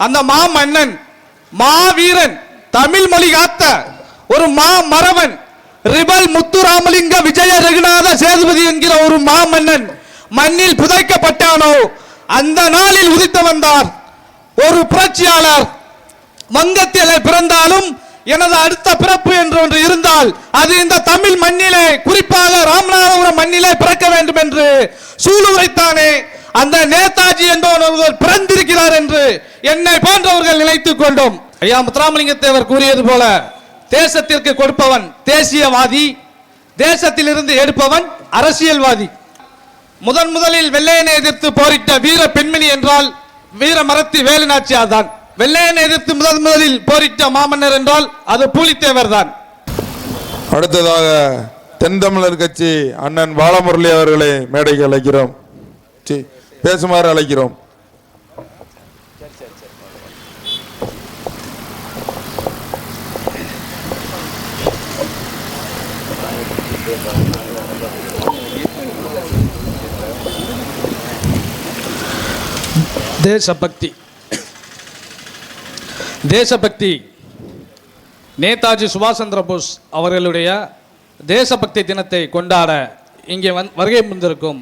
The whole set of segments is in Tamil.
அந்த மா மன்னன் மாவீரன் தமிழ் மொழி காத்த ஒரு மா மறவன் ரிபல் முத்துராமலிங்க விஜய ரகுநாத சேதுபதி என்கிற ஒரு மாமன்னன் மண்ணில் புதைக்கப்பட்டானோ அந்த நாளில் உதித்து வந்தார் ஒரு புரட்சியாளர். வங்கத்தில் பிறந்தாலும் எனது அடுத்த பிறப்பு என்று ஒன்று இருந்தால் அது இந்த தமிழ் மண்ணிலே குறிப்பாக ராமநாதபுரம் மண்ணிலே பிறக்க வேண்டும் என்று சூளுரைத்தானே. அந்த நேதாஜி என்பவர் ஒருவர் பிறந்திருக்கிறார் என்று என்னை போன்றவர்கள் நினைத்துக் கொண்டோம். ஐயா முத்துராமலிங்க தேவர் கூறியது போல தேசத்திற்கு கொடுப்பவன் தேசியவாதி தேசத்திலிருந்து எடுப்பவன் அரசியல்வாதி. முதன் முதலில் வெள்ளையனை எதிர்த்து போரிட்ட வீர பெண்மணி என்றால் வீர மரத்தி வேலுநாச்சியார் தான் வெள்ளையனை எதிர்த்து முதன் முதலில் போரிட்ட மாமன்னர் என்றால் அது பூலித்தேவர் தான் அடுத்ததாக தென் தமிழர் கட்சி அண்ணன் பாலமுரளி அவர்களை மேடைக்கு அழைக்கிறோம். சி, பேசுமாறு அழைக்கிறோம். தேசபக்தி. தேசபக்தி. நேதாஜி சுபாஷ் சந்திர போஸ் அவர்களுடைய தேசபக்தி தினத்தை கொண்டாட இங்கே வந் வருகை புரிந்திருக்கும்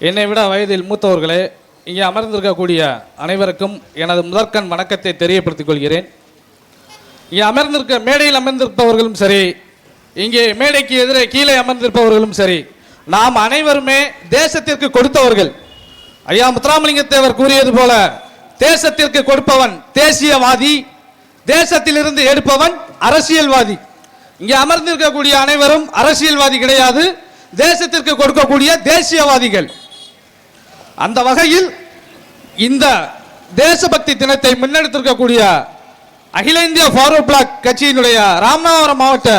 என்னை விட வயதில் மூத்தவர்களே இங்கே அமர்ந்திருக்கக்கூடிய அனைவருக்கும் எனது முதற்கண் வணக்கத்தை தெரியப்படுத்திக் கொள்கிறேன். இங்கே அமர்ந்திருக்க மேடையில் அமர்ந்திருப்பவர்களும் சரி இங்கே மேடைக்கு எதிரே கீழே அமர்ந்திருப்பவர்களும் சரி நாம் அனைவருமே தேசத்திற்கு கொடுத்தவர்கள். ஐயா முத்துராமலிங்கத்தேவர் கூறியது போல தேசத்திற்கு கொடுப்பவன் தேசியவாதி தேசத்திலிருந்து எடுப்பவன் அரசியல்வாதி. இங்கே அமர்ந்திருக்கக்கூடிய அனைவரும் அரசியல்வாதி கிடையாது தேசத்திற்கு கொடுக்கக்கூடிய தேசியவாதிகள். அந்த வகையில் இந்த தேசபக்தி தினத்தை முன்னெடுத்திருக்கக்கூடிய அகில இந்திய ஃபார்வர்ட் பிளாக் கட்சியினுடைய ராமநாதபுரம் மாவட்ட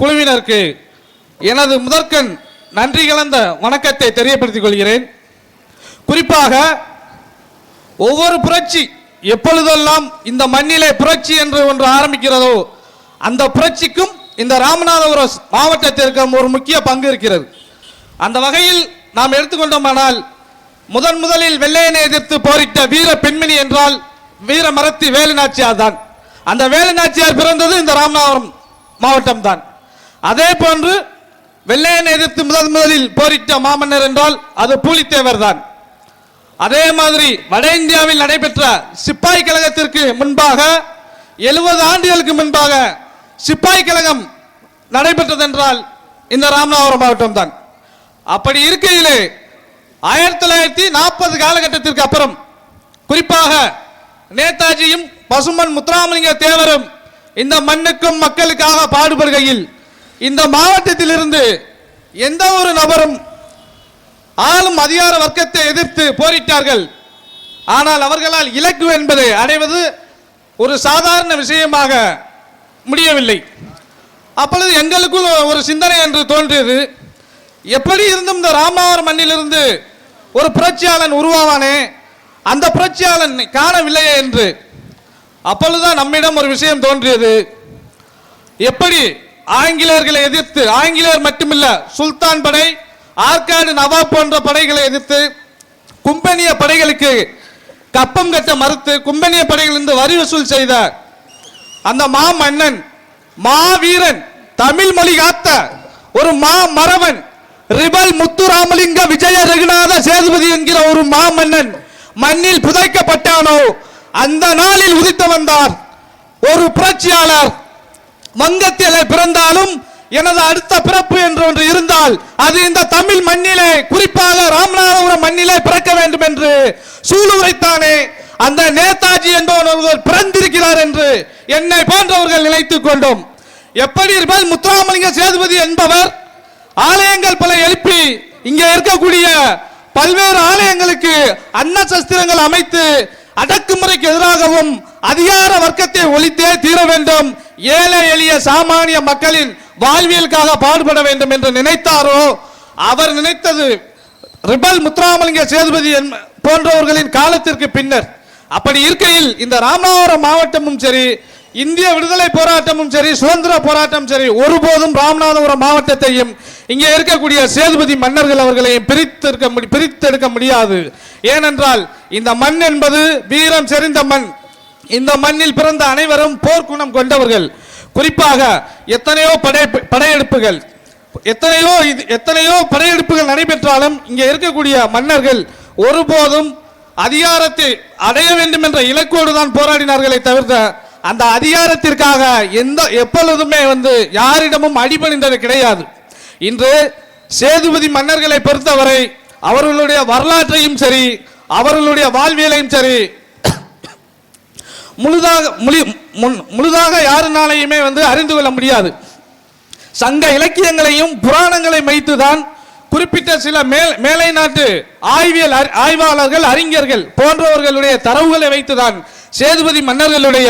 குழுவினருக்கு எனது முதற்கண் நன்றி கலந்த வணக்கத்தை தெரியப்படுத்திக் கொள்கிறேன். குறிப்பாக ஒவ்வொரு புரட்சி எப்பொழுதெல்லாம் இந்த மண்ணிலே புரட்சி என்று ஒன்று ஆரம்பிக்கிறதோ அந்த புரட்சிக்கும் இந்த ராமநாதபுரம் மாவட்டத்திற்கு ஒரு முக்கிய பங்கு இருக்கிறது. அந்த வகையில் நாம் எடுத்துக்கொண்டோமானால் முதன் முதலில் வெள்ளையனை எதிர்த்து போரிட்ட வீர பெண்மணி என்றால் வீர மரத்தி வேலுநாச்சியார் தான். அந்த வேலுநாச்சியார் பிறந்தது இந்த ராமநாதபுரம் மாவட்டம் தான் அதே போன்று வெள்ளையனை எதிர்த்து முதன் முதலில் போரிட்ட மாமன்னர் என்றால் அது பூலித்தேவர் தான். அதே மாதிரி வட இந்தியாவில் நடைபெற்ற சிப்பாய் கழகத்திற்கு முன்பாக எழுபது ஆண்டுகளுக்கு முன்பாக சிப்பாய் கழகம் நடைபெற்றதென்றால் இந்த ராமநாதபுரம் மாவட்டம் தான் அப்படி இருக்கையிலே ஆயிரத்தி தொள்ளாயிரத்தி நாற்பது காலகட்டத்திற்கு அப்புறம் குறிப்பாக நேதாஜியும் பசுமன் முத்துராமலிங்க தேவரும் இந்த மண்ணுக்கும் மக்களுக்காக பாடுபடுகையில் இந்த மாவட்டத்திலிருந்து எந்த ஒரு நபரும் ஆளும் அதிகார வர்க்கத்தை எதிர்த்து போரிட்டார்கள். ஆனால் அவர்களால் இலக்கு என்பதை அடைவது ஒரு சாதாரண விஷயமாக முடியவில்லை. அப்பொழுது எங்களுக்குள் ஒரு சிந்தனை என்று தோன்றியது. எப்படி இருந்தும் இந்த ராமாவர் மண்ணிலிருந்து ஒரு புரட்சியாளன் உருவாவானே அந்த புரட்சியாளன் காணவில்லையே என்று. அப்பொழுதுதான் நம்மிடம் ஒரு விஷயம் தோன்றியது. எப்படி ஆங்கிலேயர்களை எதிர்த்து ஆங்கிலேயர் மட்டுமில்ல சுல்தான் படை ஆற்காடு நவாப் போன்ற படைகளை எதிர்த்து கும்பனிய படைகளுக்கு கப்பம் கட்ட மறுத்து கும்பனிய படைகளிலிருந்து வரி வசூல் செய்த அந்த மா மன்னன் மாவீரன் தமிழ் மொழி காத்த ஒரு மா மறவன் ரிபல் முத்துராமலிங்க விஜய என்கிற ஒரு மாமன்னன் மண்ணில் புதைக்கப்பட்டானோ அந்த நாளில் உதித்து வந்தார் ஒரு புரட்சியாளர் வங்கத்திலே பிறந்தாலும் எனது அடுத்த பிறப்பு என்று ஒன்று இருந்தால் அது இந்த தமிழ் மண்ணிலே குறிப்பாக ராமநாதபுரம் மண்ணிலே பிறக்க வேண்டும் என்று சூளுரைத்தானே. அந்த நேதாஜி என்பவர் பிறந்திருக்கிறார் என்று என்னை போன்றவர்கள் நினைத்துக் கொண்டோம். எப்படி இருப்பால் முத்துராமலிங்க சேதுபதி என்பவர் ஆலயங்கள் பல எழுப்பி இங்கே இருக்கக்கூடிய பல்வேறு ஆலயங்களுக்கு அன்ன சஸ்திரங்கள் அமைத்து அடக்குமுறைக்கு எதிராகவும் அதிகார வர்க்கத்தை ஒழித்தே தீர வேண்டும். ஏழை எளிய சாமானிய மக்களின் வாழ்வியலுக்காக பாடுபட வேண்டும் என்று நினைத்தாரோ? அவர் நினைத்தது ரிபல் முத்துராமலிங்க சேதுபதி போன்றவர்களின் காலத்திற்கு பின்னர். அப்படி இருக்கையில் இந்த ராமநாதபுரம் மாவட்டமும் சரி இந்திய விடுதலை போராட்டமும் சரி சுதந்திர போராட்டம் சரி ஒருபோதும் ராமநாதபுரம் மாவட்டத்தையும் இங்கே இருக்கக்கூடிய சேதுபதி மன்னர்கள் அவர்களையும் பிரித்தெடுக்க பிரித்தெடுக்க முடியாது. ஏனென்றால் இந்த மண் என்பது வீரம் செறிந்த மண். இந்த மண்ணில் பிறந்த அனைவரும் போர்க்குணம் கொண்டவர்கள். குறிப்பாக எத்தனையோ படை படையெடுப்புகள் எத்தனையோ இது எத்தனையோ படையெடுப்புகள் நடைபெற்றாலும் இங்கே இருக்கக்கூடிய மன்னர்கள் ஒருபோதும் அதிகாரத்தை அடைய வேண்டும் என்ற இலக்கோடு தான் போராடினார்களை தவிர்த்த அந்த அதிகாரத்திற்காக எந்த எப்பொழுதுமே வந்து யாரிடமும் அடிபணிந்தது கிடையாது. இன்று சேதுபதி மன்னர்களை பொறுத்தவரை அவர்களுடைய வரலாற்றையும் சரி அவர்களுடைய வாழ்வியலையும் சரி முழுதாக முழி முன்- முழுதாக யாருனாலையுமே வந்து அறிந்து கொள்ள முடியாது. சங்க இலக்கியங்களையும் புராணங்களை வைத்துதான் குறிப்பிட்ட சில மேல் மேலை நாட்டு ஆய்வியல் ஆய்வாளர்கள் அறிஞர்கள் போன்றவர்களுடைய தரவுகளை வைத்துதான் சேதுபதி மன்னர்களுடைய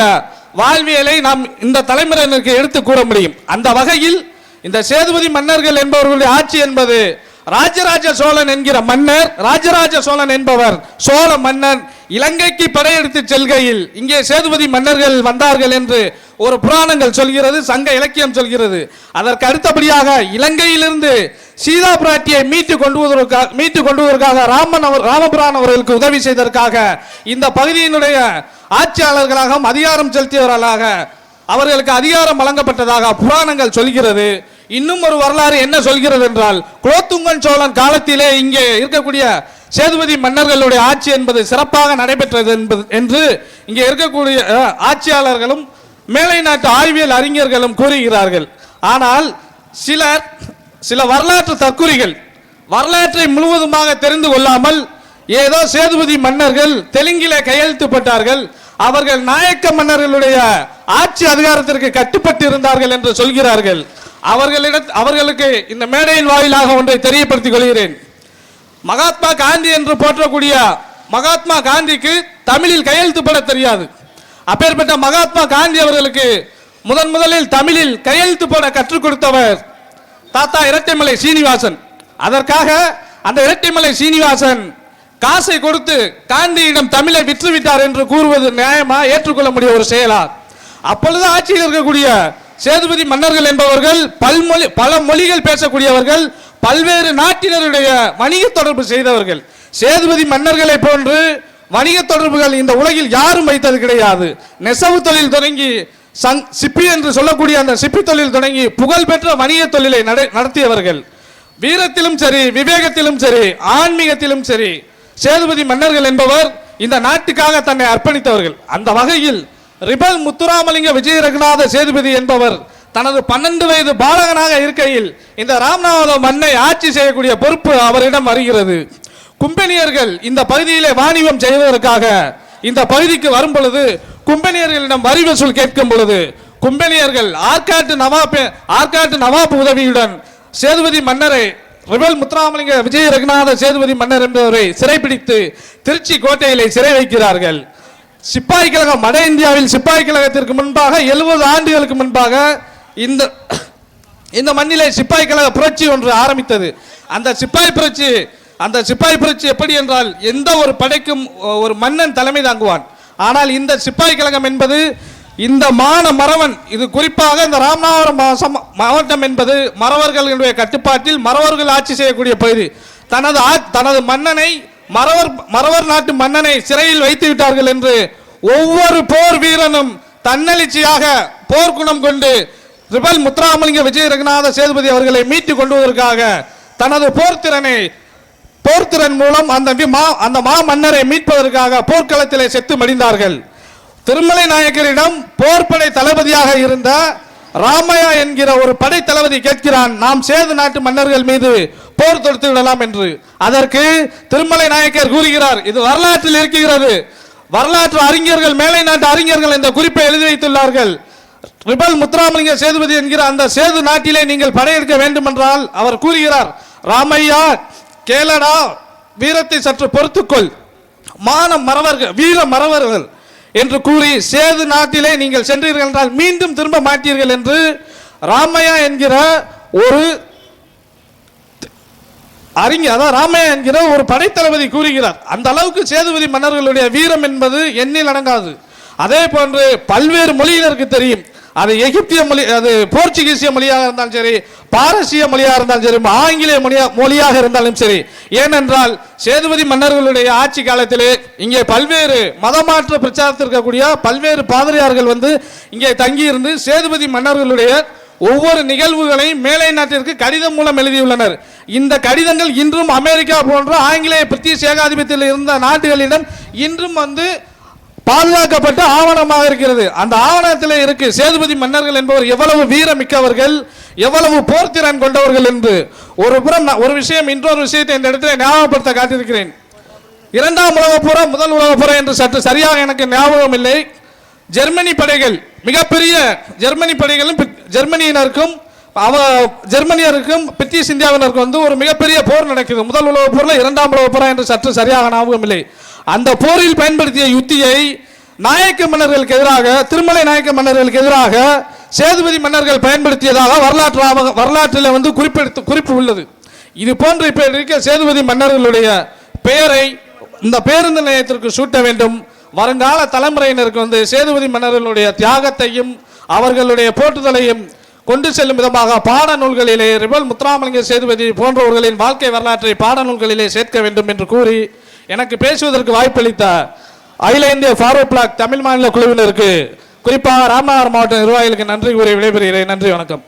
வாழ்வியலை நாம் இந்த தலைமுறையினருக்கு எடுத்து கூற முடியும். அந்த வகையில் இந்த சேதுபதி மன்னர்கள் என்பவர்களுடைய ஆட்சி என்பது ராஜராஜ சோழன் என்கிற மன்னர் ராஜராஜ சோழன் என்பவர் சோழ மன்னன் இலங்கைக்கு படையெடுத்து செல்கையில் இங்கே சேதுபதி மன்னர்கள் வந்தார்கள் என்று ஒரு புராணங்கள் சொல்கிறது சங்க இலக்கியம் சொல்கிறது. அதற்கு அடுத்தபடியாக இலங்கையிலிருந்து சீதா பிராட்டியை மீட்டு கொண்டுவதற்காக மீட்டு கொண்டுவதற்காக ராமன் அவர் ராமபுரான் அவர்களுக்கு உதவி செய்ததற்காக இந்த பகுதியினுடைய ஆட்சியாளர்களாகவும் அதிகாரம் செலுத்தியவர்களாக அவர்களுக்கு அதிகாரம் வழங்கப்பட்டதாக புராணங்கள் சொல்கிறது. இன்னும் ஒரு வரலாறு என்ன சொல்கிறது என்றால் குலோத்துங்கன் சோழன் காலத்திலே இங்கே இருக்கக்கூடிய சேதுபதி மன்னர்களுடைய ஆட்சி என்பது சிறப்பாக நடைபெற்றது என்பது என்று இங்கே இருக்கக்கூடிய ஆட்சியாளர்களும் மேலை நாட்டு ஆய்வியல் அறிஞர்களும் கூறுகிறார்கள். ஆனால் சிலர் சில வரலாற்று தற்குறிகள் வரலாற்றை முழுவதுமாக தெரிந்து கொள்ளாமல் ஏதோ சேதுபதி மன்னர்கள் தெலுங்கிலே கையெழுத்துப்பட்டார்கள். அவர்கள் நாயக்க மன்னர்களுடைய ஆட்சி அதிகாரத்திற்கு கட்டுப்பட்டு இருந்தார்கள் என்று சொல்கிறார்கள். அவர்களிட அவர்களுக்கு இந்த மேடையின் வாயிலாக ஒன்றை தெரியப்படுத்திக் கொள்கிறேன். மகாத்மா காந்தி என்று போற்றக்கூடிய மகாத்மா காந்திக்கு தமிழில் கையெழுத்து போட தெரியாது. அப்பேற்பட்ட மகாத்மா காந்தி அவர்களுக்கு முதன் முதலில் தமிழில் கையெழுத்து போட கற்றுக் கொடுத்தவர் தாத்தா இரட்டைமலை சீனிவாசன். அதற்காக அந்த இரட்டைமலை சீனிவாசன் காசை கொடுத்து காந்தியிடம் தமிழை விற்றுவிட்டார் என்று கூறுவது நியாயமா? ஏற்றுக்கொள்ள முடிய ஒரு செயலா? அப்பொழுது ஆட்சியில் இருக்கக்கூடிய சேதுபதி மன்னர்கள் என்பவர்கள் பல்மொழி பல மொழிகள் பேசக்கூடியவர்கள் பல்வேறு நாட்டினருடைய வணிக தொடர்பு செய்தவர்கள் சேதுபதி மன்னர்களை போன்று வணிக தொடர்புகள் இந்த உலகில் யாரும் வைத்தது கிடையாது. நெசவு தொழில் தொடங்கி சங் சிப்பி என்று சொல்லக்கூடிய அந்த சிப்பி தொழில் தொடங்கி புகழ்பெற்ற வணிக தொழிலை நட- நடத்தியவர்கள். வீரத்திலும் சரி விவேகத்திலும் சரி ஆன்மீகத்திலும் சரி சேதுபதி மன்னர்கள் என்பவர் இந்த நாட்டுக்காக தன்னை அர்ப்பணித்தவர்கள். அந்த வகையில் ரிபல் முத்துராமலிங்க விஜய ரகுநாத சேதுபதி என்பவர் தனது பன்னெண்டு வயது பாலகனாக இருக்கையில் இந்த ராமநாதபுரம் மண்ணை ஆட்சி செய்யக்கூடிய பொறுப்பு அவரிடம் வருகிறது. கும்பெனியர்கள் இந்த பகுதியிலே வாணிபம் செய்வதற்காக இந்த பகுதிக்கு வரும் பொழுது கும்பெனியர்களிடம் வரி வசூல் கேட்கும் பொழுது கும்பெனியர்கள் ஆற்காட்டு நவாப் ஆற்காட்டு நவாப் உதவியுடன் சேதுபதி மன்னரை ரிபல் முத்துராமலிங்க விஜய ரகுநாத சேதுபதி மன்னர் என்பவரை சிறைப்பிடித்து திருச்சி கோட்டையிலே சிறை வைக்கிறார்கள். சிப்பாய் கழகம் வட இந்தியாவில் சிப்பாய் கழகத்திற்கு முன்பாக எழுபது ஆண்டுகளுக்கு முன்பாக இந்த இந்த மண்ணிலே சிப்பாய் கழக புரட்சி ஒன்று ஆரம்பித்தது. அந்த சிப்பாய் புரட்சி அந்த சிப்பாய் புரட்சி எப்படி என்றால் எந்த ஒரு படைக்கும் ஒரு மன்னன் தலைமை தாங்குவான். ஆனால் இந்த சிப்பாய் கழகம் என்பது இந்த மான மறவன் இது குறிப்பாக இந்த ராமநாதபுரம் மாசம்- மாவட்டம் என்பது மறவர்களுடைய கட்டுப்பாட்டில் மறவர்கள் ஆட்சி செய்யக்கூடிய பகுதி. தனது தனது மன்னனை மறவர் மறவர் நாட்டு மன்னனை சிறையில் வைத்து விட்டார்கள் என்று ஒவ்வொரு போர் வீரனும் தன்னெழுச்சியாக போர்க்குணம் கொண்டு ரிபல் முத்துராமலிங்க விஜய ரகுநாத சேதுபதி அவர்களை மீட்டு கொள்வதற்காக தனது போர்த்திறனை போர்த்திறன் மூலம் அந்த வி- மா அந்த மா மன்னரை மீட்பதற்காக போர்க்களத்திலே செத்து மடிந்தார்கள். திருமலை நாயக்கரிடம் போர்படை தளபதியாக இருந்த ராமையா என்கிற ஒரு படை தளபதி கேட்கிறான் நாம் சேது நாட்டு மன்னர்கள் மீது போர் தொடுத்து விடலாம் என்று. அதற்கு திருமலை நாயக்கர் கூறுகிறார் இது வரலாற்றில் இருக்கிறது. வரலாற்று அறிஞர்கள் மேலை நாட்டு அறிஞர்கள் இந்த குறிப்பை எழுதி வைத்துள்ளார்கள். ரிபல் முத்துராமலிங்க சேதுபதி என்கிற அந்த சேது நாட்டிலே நீங்கள் படையெடுக்க வேண்டும் என்றால் அவர் கூறுகிறார் ராமையா கேளடா வீரத்தை சற்று பொறுத்துக்கொள். மான மறவர்கள் வீர மறவர்கள். என்று கூறி சேது நாட்டிலே நீங்கள் சென்றீர்கள் என்றால் மீண்டும் திரும்ப மாட்டீர்கள் என்று ராமையா என்கிற ஒரு அறிஞர் அதான் ராமையா என்கிற ஒரு படைத்தளபதி கூறுகிறார். அந்த அளவுக்கு சேதுபதி மன்னர்களுடைய வீரம் என்பது எண்ணில் அடங்காது. அதே போன்று பல்வேறு மொழியினருக்கு தெரியும். அது எகிப்திய மொழி அது போர்ச்சுகீசிய மொழியாக இருந்தாலும் சரி பாரசீக மொழியாக இருந்தாலும் சரி ஆங்கிலேய மொழியா மொழியாக இருந்தாலும் சரி. ஏனென்றால் சேதுபதி மன்னர்களுடைய ஆட்சி காலத்திலே இங்கே பல்வேறு மதமாற்ற பிரச்சாரத்தில் இருக்கக்கூடிய பல்வேறு பாதிரியார்கள் வந்து இங்கே தங்கியிருந்து சேதுபதி மன்னர்களுடைய ஒவ்வொரு நிகழ்வுகளையும் மேலை நாட்டிற்கு கடிதம் மூலம் எழுதியுள்ளனர். இந்த கடிதங்கள் இன்றும் அமெரிக்கா போன்ற ஆங்கிலேய பிரிட்டிஷ் ஏகாதிபத்தியில் இருந்த நாடுகளிடம் இன்றும் வந்து பாதுகாக்கப்பட்ட ஆவணமாக இருக்கிறது. அந்த ஆவணத்தில் இருக்கு சேதுபதி மன்னர்கள் என்பவர் எவ்வளவு வீரமிக்கவர்கள் எவ்வளவு போர்த்திறன் கொண்டவர்கள் என்று. ஒரு புறம் ஒரு விஷயம் இன்னொரு விஷயத்தை இந்த இடத்துல ஞாபகப்படுத்த காத்திருக்கிறேன். இரண்டாம் உலகப் போர் முதல் உலகப் போர் என்று சற்று சரியாக எனக்கு ஞாபகம் இல்லை. ஜெர்மனி படைகள் மிகப்பெரிய ஜெர்மனி படைகளும் ஜெர்மனியினருக்கும் அவ ஜெர்மனியருக்கும் பிரிட்டிஷ் இந்தியாவினருக்கும் வந்து ஒரு மிகப்பெரிய போர் நடக்குது. முதல் உலக போர்ல இரண்டாம் உலக போரா என்று சற்று சரியாக ஞாபகம் இல்லை அந்த போரில் பயன்படுத்திய யுத்தியை நாயக்க மன்னர்களுக்கு எதிராக திருமலை நாயக்க மன்னர்களுக்கு எதிராக சேதுபதி மன்னர்கள் பயன்படுத்தியதாக வரலாற்று வரலாற்றில் வந்து குறிப்பெடுத்து குறிப்பு உள்ளது. இது போன்ற இப்போ இருக்க சேதுபதி மன்னர்களுடைய பெயரை இந்த பேருந்து நிலையத்திற்கு சூட்ட வேண்டும். வருங்கால தலைமுறையினருக்கு வந்து சேதுபதி மன்னர்களுடைய தியாகத்தையும் அவர்களுடைய போற்றுதலையும் கொண்டு செல்லும் விதமாக பாடநூல்களிலே ரிபல் முத்துராமலிங்க சேதுபதி போன்றவர்களின் வாழ்க்கை வரலாற்றை பாடநூல்களிலே சேர்க்க வேண்டும் என்று கூறி எனக்கு பேசுவதற்கு வாய்ப்பளித்த அகில இந்திய ஃபார்வர்ட் பிளாக் தமிழ் மாநில குழுவினருக்கு குறிப்பாக ராமநாதபுரம் மாவட்ட நிர்வாகிகளுக்கு நன்றி கூறி விடைபெறுகிறேன். நன்றி வணக்கம்.